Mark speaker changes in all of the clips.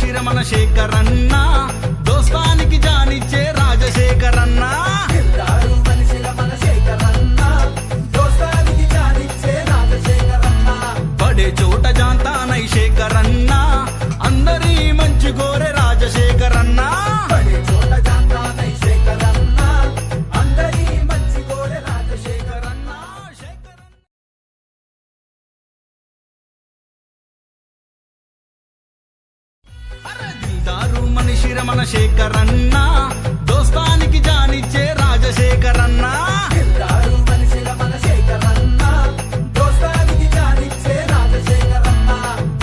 Speaker 1: శిరమల శేఖరన్న దోస్త మనిషి రమణ శేఖరన్న. దోస్తానికి జానిచ్చే రాజశేఖరన్న.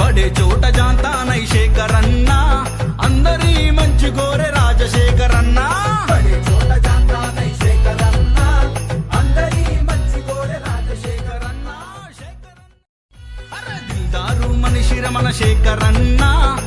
Speaker 1: పడే చోట జాంతానై శేఖరన్న. అందరి మంచి గోరే రాజశేఖరన్న. మనిషి రమణ శేఖరన్నా.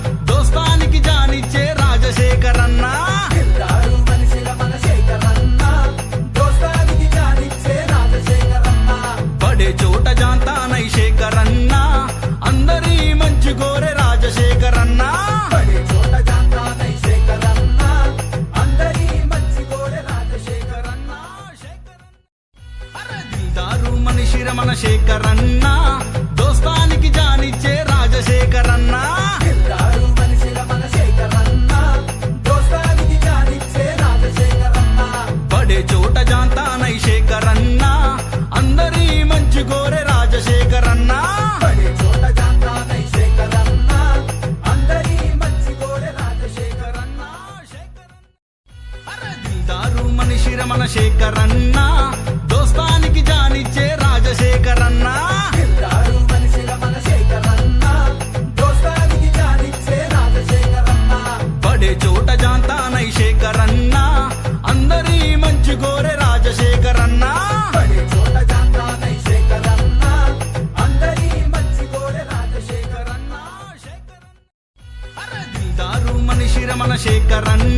Speaker 2: శిరమణ శేఖరన్న దోస్తానికి జానిచ్చే రాజశేఖరన్న.
Speaker 1: పడే చోట జాంతానై శేఖరన్న అందరి మంచి గోరే రాజశేఖరన్న.
Speaker 2: శేఖరన్న
Speaker 1: శేఖరన్న మనిషి రమణ శేఖరన్.